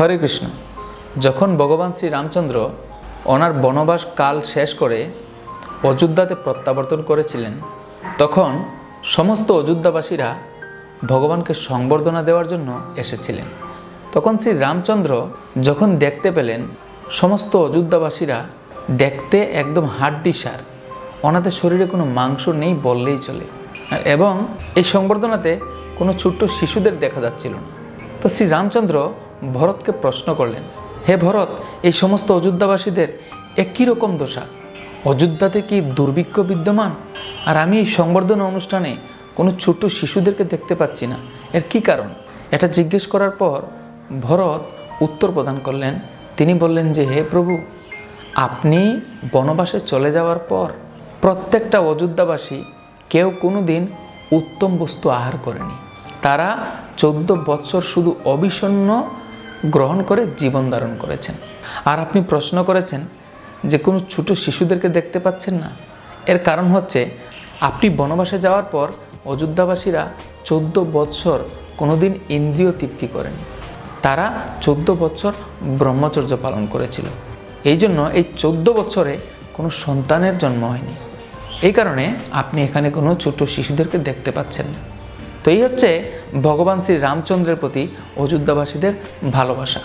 হরে কৃষ্ণ। যখন ভগবান শ্রী রামচন্দ্র ওনার বনবাস কাল শেষ করে অযোধ্যাতে প্রত্যাবর্তন করেছিলেন, তখন সমস্ত অযোধ্যাবাসীরা ভগবানকে সংবর্ধনা দেওয়ার জন্য এসেছিলেন। তখন শ্রী রামচন্দ্র যখন দেখতে পেলেন, সমস্ত অযোধ্যাবাসীরা দেখতে একদম হাড্ডি সার। ওনাদের শরীরে কোনো মাংস নেই বললেই চলে। এবং এই সংবর্ধনাতে কোনো ছোট্ট শিশুদের দেখা যাচ্ছিল না। তো শ্রী রামচন্দ্র ভরতকে প্রশ্ন করলেন, হে ভরত, এই সমস্ত অযোধ্যাবাসীদের একই রকম দশা। অযোধ্যাতে কি দুর্ভিক্ষ বিদ্যমান? আর আমি এই সংবর্ধনা অনুষ্ঠানে কোনো ছোট্ট শিশুদেরকে দেখতে পাচ্ছি না। এর কি কারণ? এটা জিজ্ঞেস করার পর ভরত উত্তর প্রদান করলেন, তিনি বললেন যে, হে প্রভু, আপনি বনবাসে চলে যাওয়ার পর প্রত্যেকটা অযোধ্যাবাসী কেউ কোনো দিন উত্তম বস্তু আহার করেনি। তারা চোদ্দ বৎসর শুধু অবিষণ্ণ গ্রহণ করে জীবন ধারণ করেছেন। আর আপনি প্রশ্ন করেছেন যে কোনো ছোট শিশুদেরকে দেখতে পাচ্ছেন না। এর কারণ হচ্ছে আপনি বনবাসে যাওয়ার পর অযোধ্যাবাসীরা চোদ্দ বৎসর কোনোদিন ইন্দ্রিয় তৃপ্তি করেনি। তারা চোদ্দ বছর ব্রহ্মচর্য পালন করেছিল। এই জন্য এই চোদ্দ বছরে কোনো সন্তানের জন্ম হয়নি। এই কারণে আপনি এখানে কোনো ছোট শিশুদেরকে দেখতে পাচ্ছেন না। তো এই হচ্ছে ভগবান শ্রী রামচন্দ্রের প্রতি অযোধ্যাবাসীদের ভালোবাসা।